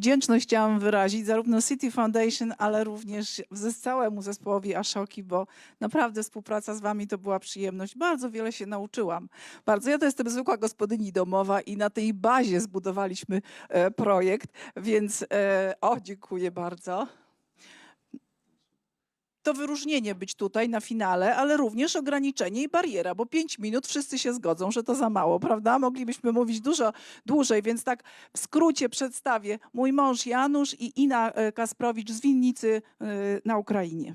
Wdzięczność chciałam wyrazić zarówno City Foundation, ale również całemu zespołowi Ashoki, bo naprawdę współpraca z wami to była przyjemność. Bardzo wiele się nauczyłam. Bardzo. Ja to jestem zwykła gospodyni domowa i na tej bazie zbudowaliśmy e, projekt, więc e, o, dziękuję bardzo. To wyróżnienie być tutaj na finale, ale również ograniczenie i bariera, bo pięć minut wszyscy się zgodzą, że to za mało, prawda? Moglibyśmy mówić dużo dłużej, więc tak w skrócie przedstawię. Mój mąż Janusz i Ina e, Kasprowicz z Winnicy e, na Ukrainie.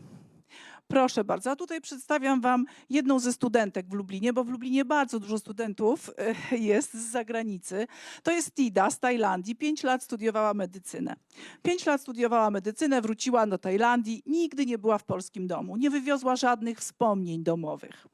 Proszę bardzo. A tutaj przedstawiam Wam jedną ze studentek w Lublinie, bo w Lublinie bardzo dużo studentów e, jest z zagranicy. To jest Tida z Tajlandii. Pięć lat studiowała medycynę. Pięć lat studiowała medycynę, wróciła do Tajlandii, nigdy nie była w polskim domu, nie wywiozła żadnych wspomnień domowych.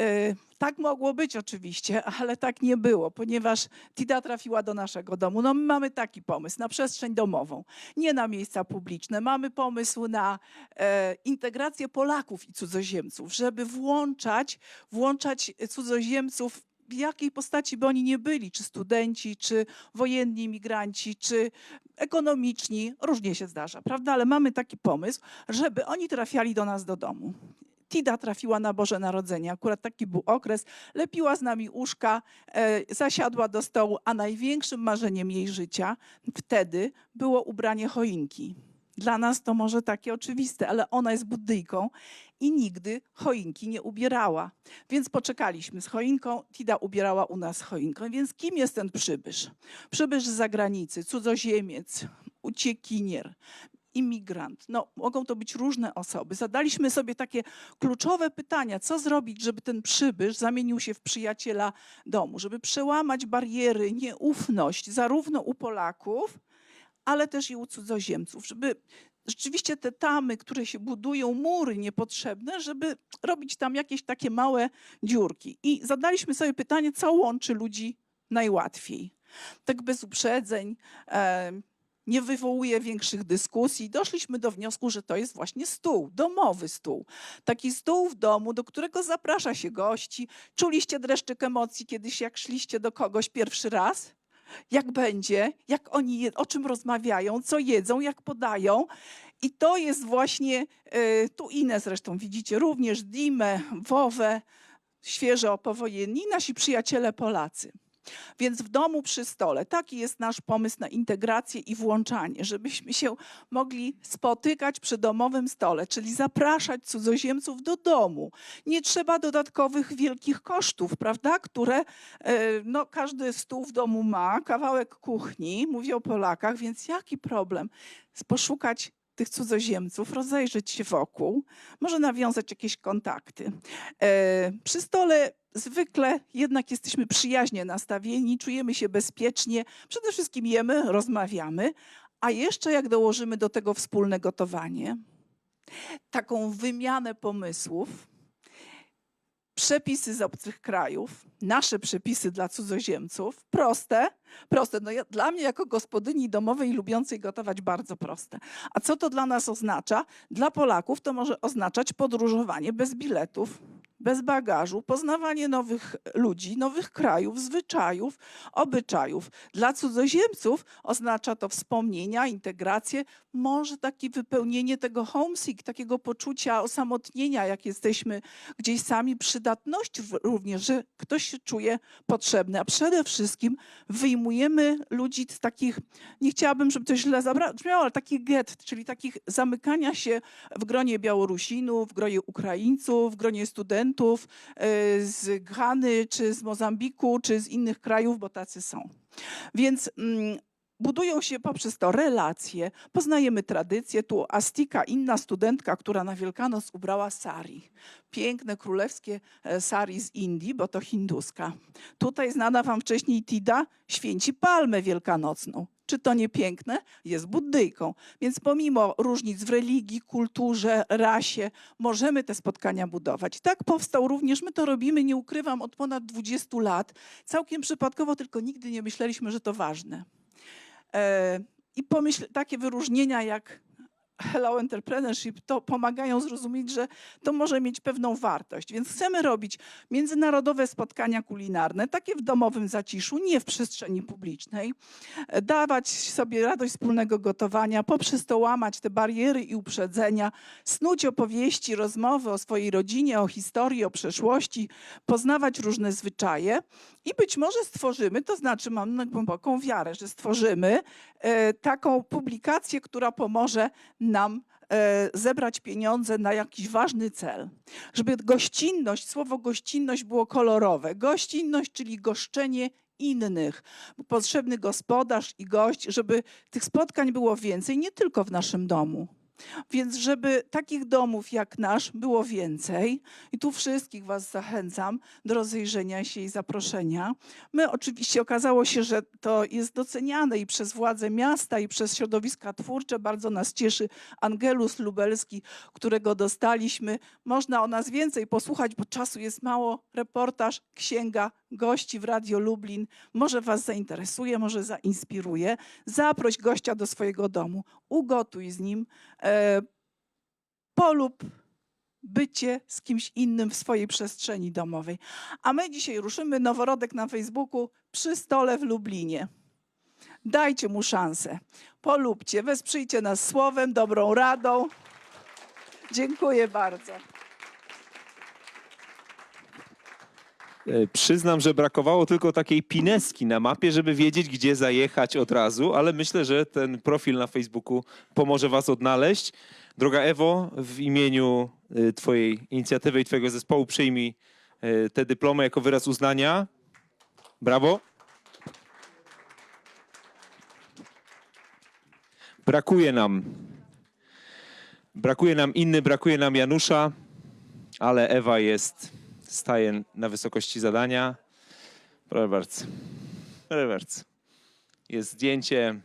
E, Tak mogło być oczywiście, ale tak nie było, ponieważ Tida trafiła do naszego domu. No my mamy taki pomysł na przestrzeń domową, nie na miejsca publiczne. Mamy pomysł na e, integrację Polaków i cudzoziemców, żeby włączać, włączać cudzoziemców w jakiej postaci by oni nie byli, czy studenci, czy wojenni imigranci, czy ekonomiczni, różnie się zdarza, prawda? Ale mamy taki pomysł, żeby oni trafiali do nas do domu. Tida trafiła na Boże Narodzenie. Akurat taki był okres. Lepiła z nami uszka, e, zasiadła do stołu, a największym marzeniem jej życia wtedy było ubranie choinki. Dla nas to może takie oczywiste, ale ona jest buddyjką i nigdy choinki nie ubierała. Więc poczekaliśmy z choinką. Tida ubierała u nas choinką. Więc kim jest ten przybysz? Przybysz z zagranicy, cudzoziemiec, uciekinier, imigrant. No, mogą to być różne osoby. Zadaliśmy sobie takie kluczowe pytania, co zrobić, żeby ten przybysz zamienił się w przyjaciela domu, żeby przełamać bariery, nieufność zarówno u Polaków, ale też i u cudzoziemców, żeby rzeczywiście te tamy, które się budują, mury niepotrzebne, żeby robić tam jakieś takie małe dziurki. I zadaliśmy sobie pytanie, co łączy ludzi najłatwiej. Tak bez uprzedzeń, nie wywołuje większych dyskusji. Doszliśmy do wniosku, że to jest właśnie stół, domowy stół. Taki stół w domu, do którego zaprasza się gości. Czuliście dreszczyk emocji kiedyś, jak szliście do kogoś pierwszy raz? Jak będzie, jak oni, je, o czym rozmawiają, co jedzą, jak podają. I to jest właśnie, e, tu Inę zresztą widzicie, również Dimę, Wowę, świeżo powojenni, nasi przyjaciele Polacy. Więc w domu przy stole. Taki jest nasz pomysł na integrację i włączanie, żebyśmy się mogli spotykać przy domowym stole, czyli zapraszać cudzoziemców do domu. Nie trzeba dodatkowych wielkich kosztów, prawda, które e, no, każdy stół w domu ma, kawałek kuchni, mówię o Polakach, więc jaki problem? Poszukać tych cudzoziemców, rozejrzeć się wokół, może nawiązać jakieś kontakty. E, przy stole zwykle jednak jesteśmy przyjaźnie nastawieni, czujemy się bezpiecznie, przede wszystkim jemy, rozmawiamy, a jeszcze jak dołożymy do tego wspólne gotowanie, taką wymianę pomysłów, przepisy z obcych krajów, nasze przepisy dla cudzoziemców, proste, proste. No ja, dla mnie jako gospodyni domowej lubiącej gotować bardzo proste. A co to dla nas oznacza? Dla Polaków to może oznaczać podróżowanie bez biletów, bez bagażu, poznawanie nowych ludzi, nowych krajów, zwyczajów, obyczajów. Dla cudzoziemców oznacza to wspomnienia, integrację, może takie wypełnienie tego homesick, takiego poczucia osamotnienia, jak jesteśmy gdzieś sami, przydatność również, że ktoś się czuje potrzebny, a przede wszystkim wyjmujemy ludzi z takich, nie chciałabym, żeby to źle zabrzmiało, ale takich get, czyli takich zamykania się w gronie Białorusinów, w gronie Ukraińców, w gronie studentów e, z Ghany, czy z Mozambiku, czy z innych krajów, bo tacy są. Więc mm, budują się poprzez to relacje, poznajemy tradycje. Tu Astika, inna studentka, która na Wielkanoc ubrała sari. Piękne, królewskie e, sari z Indii, bo to hinduska. Tutaj znana wam wcześniej Tida święci palmę wielkanocną. Czy to nie piękne? Jest buddyjką. Więc pomimo różnic w religii, kulturze, rasie, możemy te spotkania budować. Tak powstał również, my to robimy, nie ukrywam, od ponad 20 lat. Całkiem przypadkowo, tylko nigdy nie myśleliśmy, że to ważne. E, I pomyśl, takie wyróżnienia jak Hello Entrepreneurship, to pomagają zrozumieć, że to może mieć pewną wartość. Więc chcemy robić międzynarodowe spotkania kulinarne, takie w domowym zaciszu, nie w przestrzeni publicznej, dawać sobie radość wspólnego gotowania, poprzez to łamać te bariery i uprzedzenia, snuć opowieści, rozmowy o swojej rodzinie, o historii, o przeszłości, poznawać różne zwyczaje i być może stworzymy, to znaczy mam głęboką wiarę, że stworzymy e, taką publikację, która pomoże nam e, zebrać pieniądze na jakiś ważny cel. Żeby gościnność, słowo gościnność było kolorowe. Gościnność, czyli goszczenie innych. Potrzebny gospodarz i gość, żeby tych spotkań było więcej, nie tylko w naszym domu. Więc żeby takich domów jak nasz było więcej, i tu wszystkich Was zachęcam do rozejrzenia się i zaproszenia. My oczywiście okazało się, że to jest doceniane i przez władze miasta, i przez środowiska twórcze. Bardzo nas cieszy Angelus Lubelski, którego dostaliśmy. Można o nas więcej posłuchać, bo czasu jest mało. Reportaż, księga gości w Radio Lublin. Może Was zainteresuje, może zainspiruje. Zaproś gościa do swojego domu, ugotuj z nim, e, polub bycie z kimś innym w swojej przestrzeni domowej. A my dzisiaj ruszymy noworodek na Facebooku przy stole w Lublinie. Dajcie mu szansę. Polubcie, wesprzyjcie nas słowem, dobrą radą. Dziękuję bardzo. E, Przyznam, że brakowało tylko takiej pineski na mapie, żeby wiedzieć, gdzie zajechać od razu, ale myślę, że ten profil na Facebooku pomoże Was odnaleźć. Droga Ewo, w imieniu e, Twojej inicjatywy i Twojego zespołu przyjmij e, te dyplomy jako wyraz uznania. Brawo. Brakuje nam. Brakuje nam inny, brakuje nam Janusza, ale Ewa jest staje na wysokości zadania. Proszę bardzo. Proszę bardzo. Jest zdjęcie